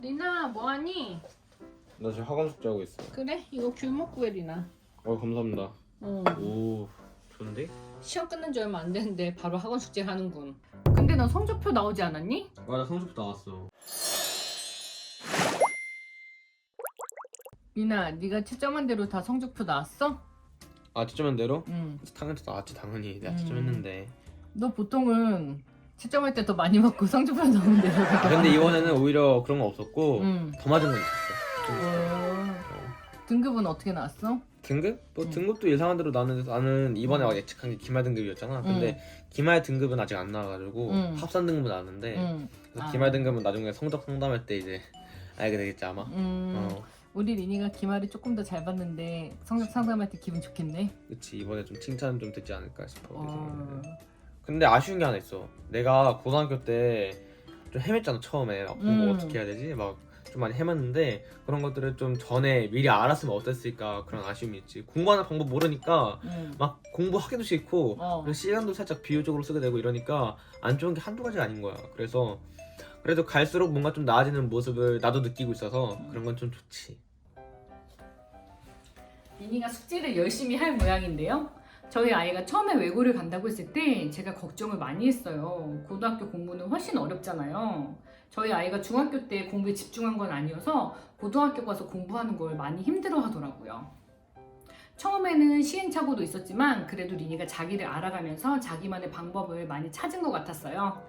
리나 뭐하니? 나 지금 학원 숙제 하고 있어. 그래 이거 귤 먹고 해 리나 어 감사합니다. 어. 오 좋은데? 시험 끝난 지 얼마 안 됐는데 바로 학원 숙제 하는군 근데 너 성적표 나오지 않았니? 맞아 성적표 나왔어. 리나 네가 채점한 대로 다 성적표 나왔어? 아 채점한 대로? 응너 당연히 나왔지 당연히. 내가 음. 채점했는데. 보통은 채점할 때 더 많이 맞고 성적표 나오는 대로 아, 근데 이번에는 오히려 그런 거 없었고 응더 맞은 건 있었어. 좀. 어. 등급은 어떻게 나왔어? 등급? 뭐 응. 등급도 예상한 대로 나는 나는 이번에 막 예측한 게 기말 등급이었잖아. 근데 기말 등급은 아직 안 나와가지고 응. 합산 등급은 나왔는데 응 그래서 아. 기말 등급은 나중에 성적 상담할 때 이제 알게 되겠지 아마. 음, 어, 우리 리니가 기말을 조금 더 잘 봤는데 성적 상담할 때 기분 좋겠네 그치 이번에 좀 칭찬 좀 듣지 않을까 싶어. 어. 근데 아쉬운 게 하나 있어. 내가 고등학교 때 좀 헤맸잖아 처음에 막 공부 음. 어떻게 해야 되지 막 좀 많이 헤맸는데 그런 것들을 좀 전에 미리 알았으면 어땠을까 그런 아쉬움이 있지. 공부하는 방법 모르니까 응. 막 공부하기도 싫고 어. 그리고 시간도 살짝 비효적으로 쓰게 되고 이러니까 안 좋은 게 한두 가지가 아닌 거야. 그래서 그래도 갈수록 뭔가 좀 나아지는 모습을 나도 느끼고 있어서 그런 건 좀 좋지. 리니가 숙제를 열심히 할 모양인데요. 저희 아이가 처음에 외고를 간다고 했을 때 제가 걱정을 많이 했어요. 고등학교 공부는 훨씬 어렵잖아요. 저희 아이가 중학교 때 공부에 집중한 건 아니어서 고등학교 가서 공부하는 걸 많이 힘들어 하더라고요. 처음에는 시행착오도 있었지만 그래도 리니가 자기를 알아가면서 자기만의 방법을 많이 찾은 것 같았어요.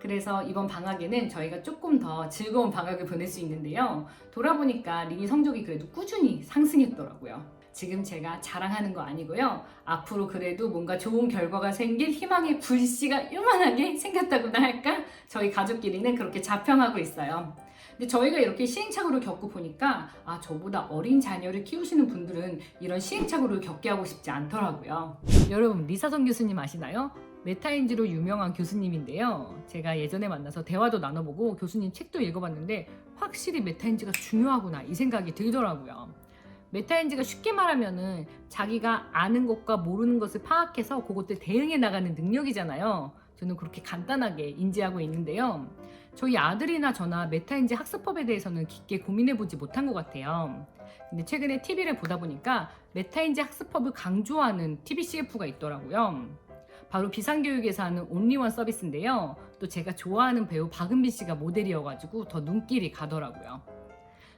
그래서 이번 방학에는 저희가 조금 더 즐거운 방학을 보낼 수 있는데요. 돌아보니까 리니 성적이 그래도 꾸준히 상승했더라고요. 지금 제가 자랑하는 거 아니고요. 앞으로 그래도 뭔가 좋은 결과가 생길 희망의 불씨가 요만하게 생겼다고나 할까? 저희 가족끼리는 그렇게 자평하고 있어요. 근데 저희가 이렇게 시행착오를 겪고 보니까 아 저보다 어린 자녀를 키우시는 분들은 이런 시행착오를 겪게 하고 싶지 않더라고요. 여러분 리사성 교수님 아시나요? 메타인지로 유명한 교수님인데요. 제가 예전에 만나서 대화도 나눠보고 교수님 책도 읽어봤는데 확실히 메타인지가 중요하구나 이 생각이 들더라고요. 메타인지가 쉽게 말하면은 자기가 아는 것과 모르는 것을 파악해서 그것들 대응해 나가는 능력이잖아요. 저는 그렇게 간단하게 인지하고 있는데요. 저희 아들이나 저나 메타인지 학습법에 대해서는 깊게 고민해 보지 못한 것 같아요. 근데 최근에 TV를 보다 보니까 메타인지 학습법을 강조하는 TV CF가 있더라고요. 바로 비상교육에서 하는 온리원 서비스인데요. 또 제가 좋아하는 배우 박은빈 씨가 모델이어가지고 더 눈길이 가더라고요.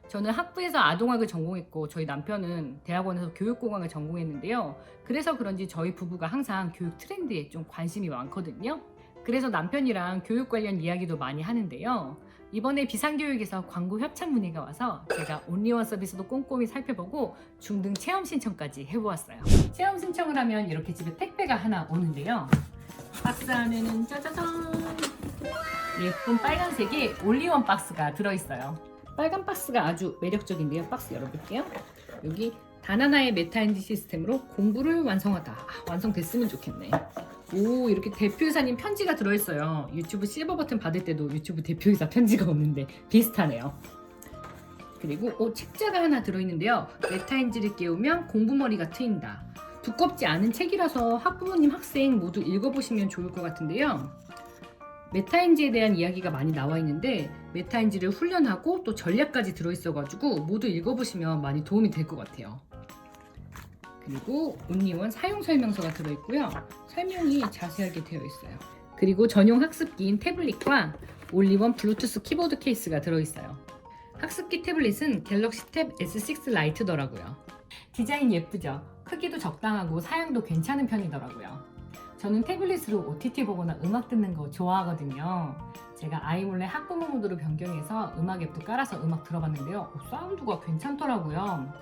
저는 학부에서 아동학을 전공했고 저희 남편은 대학원에서 교육공학을 전공했는데요. 그래서 그런지 저희 부부가 항상 교육 트렌드에 좀 관심이 많거든요. 그래서 남편이랑 교육 관련 이야기도 많이 하는데요. 이번에 비상교육에서 광고 협찬 문의가 와서 제가 온리원 서비스도 꼼꼼히 살펴보고 중등 체험 신청까지 해보았어요. 체험 신청을 하면 이렇게 집에 택배가 하나 오는데요. 박스 안에는 짜자잔 예쁜 빨간색의 올리원 박스가 들어있어요. 빨간 박스가 아주 매력적인데요. 박스 열어볼게요. 여기 단 하나의 메타인지 시스템으로 공부를 완성하다. 아, 완성됐으면 좋겠네. 오 이렇게 대표이사님 편지가 들어있어요. 유튜브 실버 버튼 받을 때도 유튜브 대표이사 편지가 오는데 비슷하네요. 그리고 오, 책자가 하나 들어있는데요. 메타인지를 깨우면 공부머리가 트인다. 두껍지 않은 책이라서 학부모님 학생 모두 읽어보시면 좋을 것 같은데요. 메타인지에 대한 이야기가 많이 나와 있는데 메타인지를 훈련하고 또 전략까지 들어있어 가지고 모두 읽어보시면 많이 도움이 될 것 같아요. 그리고 온리원 사용 설명서가 들어있고요. 설명이 자세하게 되어 있어요. 그리고 전용 학습기인 태블릿과 올리원 블루투스 키보드 케이스가 들어있어요. 학습기 태블릿은 갤럭시 탭 S6 라이트더라고요. 디자인 예쁘죠? 크기도 적당하고 사양도 괜찮은 편이더라고요. 저는 태블릿으로 OTT 보거나 음악 듣는 거 좋아하거든요. 제가 아이 몰래 학부모 모드로 변경해서 음악 앱도 깔아서 음악 들어봤는데요. 어, 사운드가 괜찮더라고요.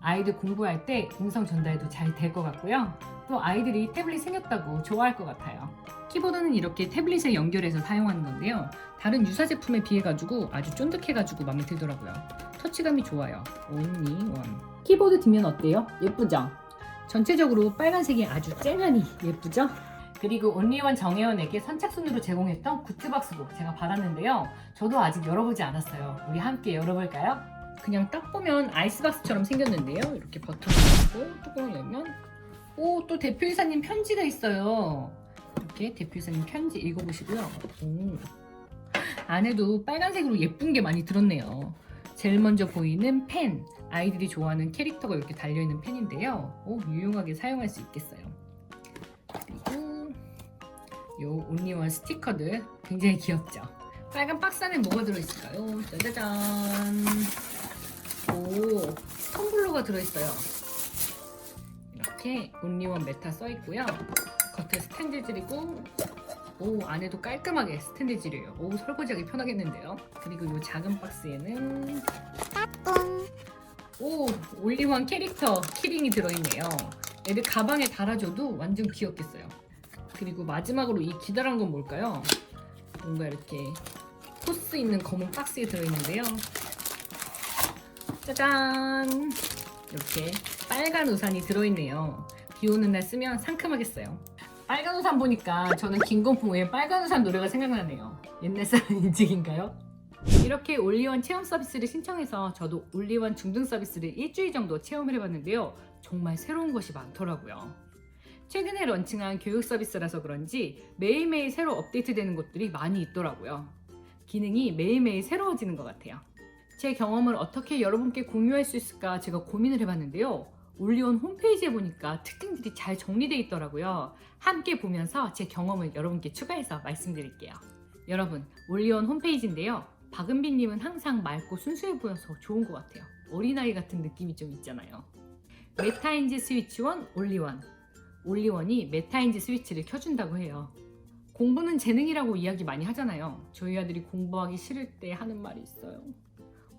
아이들 공부할 때 음성 전달도 잘 될 것 같고요. 또 아이들이 태블릿 생겼다고 좋아할 것 같아요. 키보드는 이렇게 태블릿에 연결해서 사용하는 건데요. 다른 유사 제품에 비해 가지고 아주 쫀득해 가지고 마음에 들더라고요. 터치감이 좋아요. 온리원. 키보드 뒷면 어때요? 예쁘죠? 전체적으로 빨간색이 아주 쨍하니 예쁘죠? 그리고 온리원 정혜원에게 선착순으로 제공했던 굿즈박스도 제가 받았는데요. 저도 아직 열어보지 않았어요. 우리 함께 열어볼까요? 그냥 딱 보면 아이스박스처럼 생겼는데요. 이렇게 버튼을 누르고 뚜껑을 열면 오, 또 대표이사님 편지가 있어요. 이렇게 대표이사님 편지 읽어보시고요. 오. 안에도 빨간색으로 예쁜 게 많이 들었네요. 제일 먼저 보이는 펜. 아이들이 좋아하는 캐릭터가 이렇게 달려있는 펜인데요. 오, 유용하게 사용할 수 있겠어요. 요 온리원 스티커들 굉장히 귀엽죠. 빨간 박스 안에 뭐가 들어있을까요? 짜자잔. 오, 텀블러가 들어있어요. 이렇게 온리원 메타 써있고요. 겉에 스텐드질이고 오 안에도 깔끔하게 스텐드질이에요. 오 설거지하기 편하겠는데요. 그리고 이 작은 박스에는 오 올리원 캐릭터 키링이 들어있네요. 애들 가방에 달아줘도 완전 귀엽겠어요. 그리고 마지막으로 이 기다란 건 뭘까요? 뭔가 이렇게 코스 있는 검은 박스에 들어있는데요. 짜잔! 이렇게 빨간 우산이 들어있네요. 비 오는 날 쓰면 상큼하겠어요. 빨간 우산 보니까 저는 김건풍의 빨간 우산 노래가 생각나네요. 옛날 사람 인증인가요? 이렇게 올리원 체험 서비스를 신청해서 저도 올리원 중등 서비스를 일주일 정도 체험을 해봤는데요. 정말 새로운 것이 많더라고요. 최근에 런칭한 교육 서비스라서 그런지 매일매일 새로 업데이트되는 것들이 많이 있더라고요. 기능이 매일매일 새로워지는 것 같아요. 제 경험을 어떻게 여러분께 공유할 수 있을까 제가 고민을 해봤는데요. 올리원 홈페이지에 보니까 특징들이 잘 정리되어 있더라고요. 함께 보면서 제 경험을 여러분께 추가해서 말씀드릴게요. 여러분, 올리원 홈페이지인데요. 박은비님은 항상 맑고 순수해 보여서 좋은 것 같아요. 어린아이 같은 느낌이 좀 있잖아요. 메타인지 스위치원 올리원. 올리원이 메타인지 스위치를 켜준다고 해요. 공부는 재능이라고 이야기 많이 하잖아요. 저희 아들이 공부하기 싫을 때 하는 말이 있어요.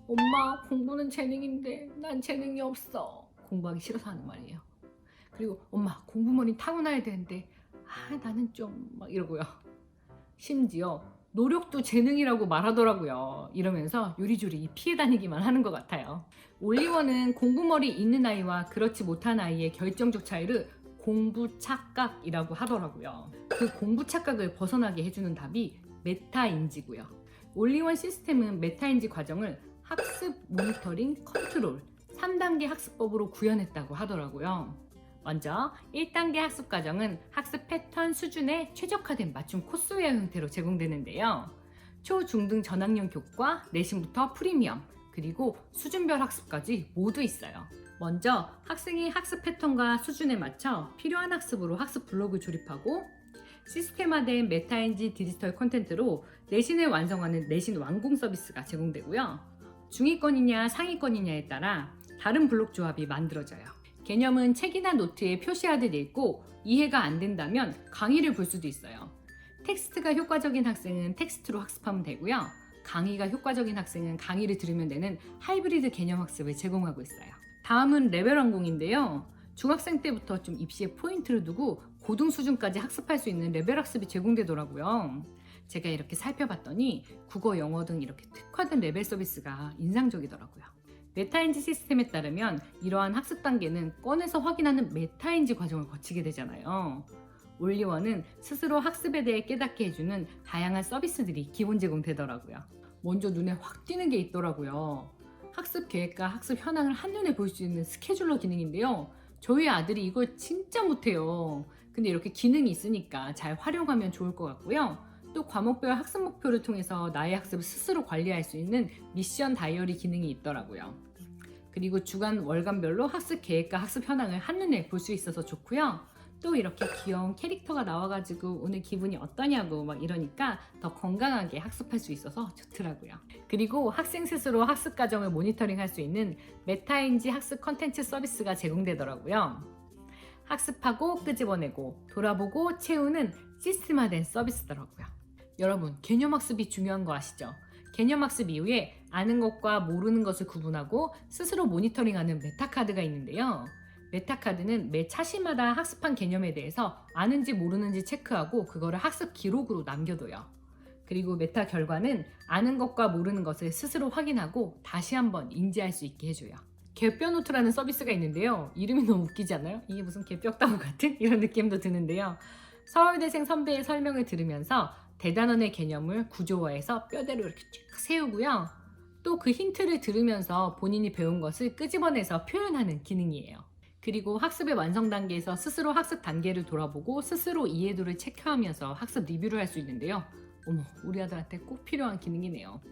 엄마, 공부는 재능인데 난 재능이 없어. 공부하기 싫어서 하는 말이에요. 그리고 엄마, 공부머리 타고나야 되는데 아, 나는 좀 막 이러고요. 심지어 노력도 재능이라고 말하더라고요. 이러면서 요리조리 피해 다니기만 하는 것 같아요. 올리원은 공부머리 있는 아이와 그렇지 못한 아이의 결정적 차이를 공부 착각이라고 하더라고요. 그 공부 착각을 벗어나게 해주는 답이 메타인지고요. 올리원 시스템은 메타인지 과정을 학습 모니터링 컨트롤 3단계 학습법으로 구현했다고 하더라고요. 먼저 1단계 학습 과정은 학습 패턴 수준에 최적화된 맞춤 코스웨어 형태로 제공되는데요. 초, 중등 전학년 교과, 내신부터 프리미엄, 그리고 수준별 학습까지 모두 있어요. 먼저 학생이 학습 패턴과 수준에 맞춰 필요한 학습으로 학습 블록을 조립하고 시스템화된 메타인지 디지털 콘텐츠로 내신을 완성하는 내신 완공 서비스가 제공되고요. 중위권이냐 상위권이냐에 따라 다른 블록 조합이 만들어져요. 개념은 책이나 노트에 표시하듯 읽고 이해가 안 된다면 강의를 볼 수도 있어요. 텍스트가 효과적인 학생은 텍스트로 학습하면 되고요. 강의가 효과적인 학생은 강의를 들으면 되는 하이브리드 개념 학습을 제공하고 있어요. 다음은 레벨 완공인데요. 중학생 때부터 좀 입시에 포인트를 두고 고등 수준까지 학습할 수 있는 레벨 학습이 제공되더라고요. 제가 이렇게 살펴봤더니 국어, 영어 등 이렇게 특화된 레벨 서비스가 인상적이더라고요. 메타인지 시스템에 따르면 이러한 학습 단계는 꺼내서 확인하는 메타인지 과정을 거치게 되잖아요. 올리원은 스스로 학습에 대해 깨닫게 해주는 다양한 서비스들이 기본 제공되더라고요. 먼저 눈에 확 띄는 게 있더라고요. 학습 계획과 학습 현황을 한눈에 볼 수 있는 스케줄러 기능인데요. 저희 아들이 이걸 진짜 못해요. 근데 이렇게 기능이 있으니까 잘 활용하면 좋을 것 같고요. 또 과목별 학습 목표를 통해서 나의 학습을 스스로 관리할 수 있는 미션 다이어리 기능이 있더라고요. 그리고 주간 월간별로 학습 계획과 학습 현황을 한눈에 볼 수 있어서 좋고요. 또 이렇게 귀여운 캐릭터가 나와가지고 오늘 기분이 어떠냐고 막 이러니까 더 건강하게 학습할 수 있어서 좋더라고요. 그리고 학생 스스로 학습 과정을 모니터링 할 수 있는 메타인지 학습 컨텐츠 서비스가 제공되더라고요. 학습하고 끄집어내고 돌아보고 채우는 시스템화된 서비스더라고요. 여러분, 개념 학습이 중요한 거 아시죠? 개념 학습 이후에 아는 것과 모르는 것을 구분하고 스스로 모니터링하는 메타카드가 있는데요. 메타카드는 매 차시마다 학습한 개념에 대해서 아는지 모르는지 체크하고 그거를 학습 기록으로 남겨둬요. 그리고 메타 결과는 아는 것과 모르는 것을 스스로 확인하고 다시 한번 인지할 수 있게 해줘요. 개뼈노트라는 서비스가 있는데요. 이름이 너무 웃기지 않나요? 이게 무슨 개뼈다구 같은 이런 느낌도 드는데요. 서울대생 선배의 설명을 들으면서 대단원의 개념을 구조화해서 뼈대로 이렇게 쭉 세우고요. 또 그 힌트를 들으면서 본인이 배운 것을 끄집어내서 표현하는 기능이에요. 그리고 학습의 완성 단계에서 스스로 학습 단계를 돌아보고 스스로 이해도를 체크하면서 학습 리뷰를 할 수 있는데요. 어머, 우리 아들한테 꼭 필요한 기능이네요.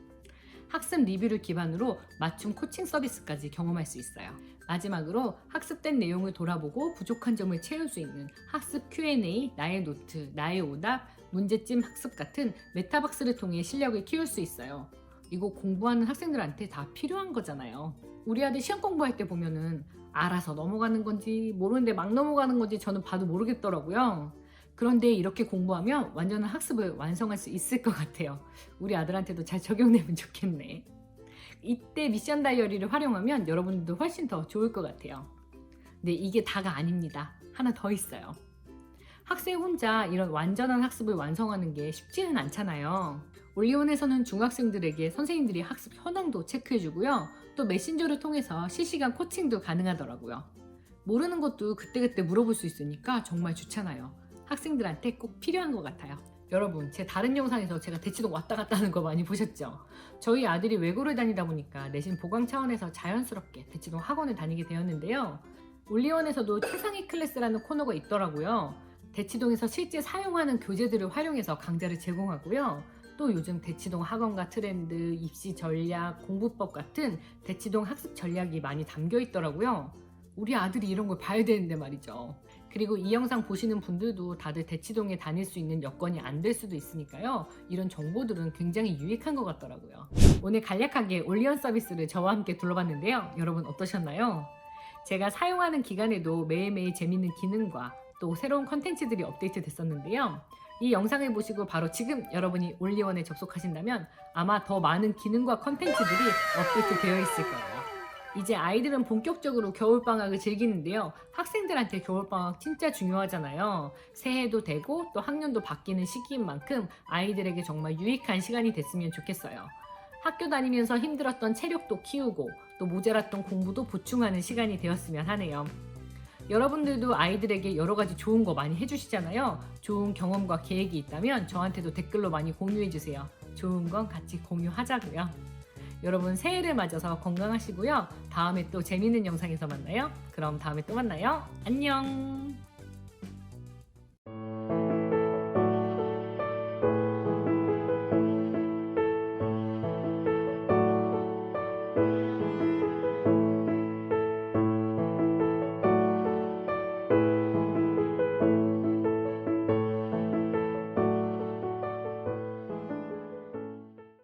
학습 리뷰를 기반으로 맞춤 코칭 서비스까지 경험할 수 있어요. 마지막으로 학습된 내용을 돌아보고 부족한 점을 채울 수 있는 학습 Q&A, 나의 노트, 나의 오답, 문제집 학습 같은 메타박스를 통해 실력을 키울 수 있어요. 이거 공부하는 학생들한테 다 필요한 거잖아요. 우리 아들 시험 공부할 때 보면은 알아서 넘어가는 건지 모르는데 막 넘어가는 건지 저는 봐도 모르겠더라고요. 그런데 이렇게 공부하면 완전한 학습을 완성할 수 있을 것 같아요. 우리 아들한테도 잘 적용되면 좋겠네. 이때 미션 다이어리를 활용하면 여러분들도 훨씬 더 좋을 것 같아요. 근데 이게 다가 아닙니다. 하나 더 있어요. 학생 혼자 이런 완전한 학습을 완성하는 게 쉽지는 않잖아요. 올리온에서는 중학생들에게 선생님들이 학습 현황도 체크해주고요. 또 메신저를 통해서 실시간 코칭도 가능하더라고요. 모르는 것도 그때그때 물어볼 수 있으니까 정말 좋잖아요. 학생들한테 꼭 필요한 것 같아요. 여러분, 제 다른 영상에서 제가 대치동 왔다 갔다 하는 거 많이 보셨죠? 저희 아들이 외고를 다니다 보니까 내신 보강 차원에서 자연스럽게 대치동 학원을 다니게 되었는데요. 올리원에서도 최상위 클래스라는 코너가 있더라고요. 대치동에서 실제 사용하는 교재들을 활용해서 강좌를 제공하고요. 또 요즘 대치동 학원과 트렌드, 입시 전략, 공부법 같은 대치동 학습 전략이 많이 담겨 있더라고요. 우리 아들이 이런 걸 봐야 되는데 말이죠. 그리고 이 영상 보시는 분들도 다들 대치동에 다닐 수 있는 여건이 안 될 수도 있으니까요. 이런 정보들은 굉장히 유익한 것 같더라고요. 오늘 간략하게 올리언 서비스를 저와 함께 둘러봤는데요. 여러분 어떠셨나요? 제가 사용하는 기간에도 매일매일 재밌는 기능과 또 새로운 컨텐츠들이 업데이트 됐었는데요. 이 영상을 보시고 바로 지금 여러분이 올리원에 접속하신다면 아마 더 많은 기능과 컨텐츠들이 업데이트 되어 있을 거예요. 이제 아이들은 본격적으로 겨울방학을 즐기는데요. 학생들한테 겨울방학 진짜 중요하잖아요. 새해도 되고 또 학년도 바뀌는 시기인 만큼 아이들에게 정말 유익한 시간이 됐으면 좋겠어요. 학교 다니면서 힘들었던 체력도 키우고 또 모자랐던 공부도 보충하는 시간이 되었으면 하네요. 여러분들도 아이들에게 여러 가지 좋은 거 많이 해주시잖아요. 좋은 경험과 계획이 있다면 저한테도 댓글로 많이 공유해주세요. 좋은 건 같이 공유하자고요. 여러분 새해를 맞아서 건강하시고요. 다음에 또 재밌는 영상에서 만나요. 그럼 다음에 또 만나요. 안녕!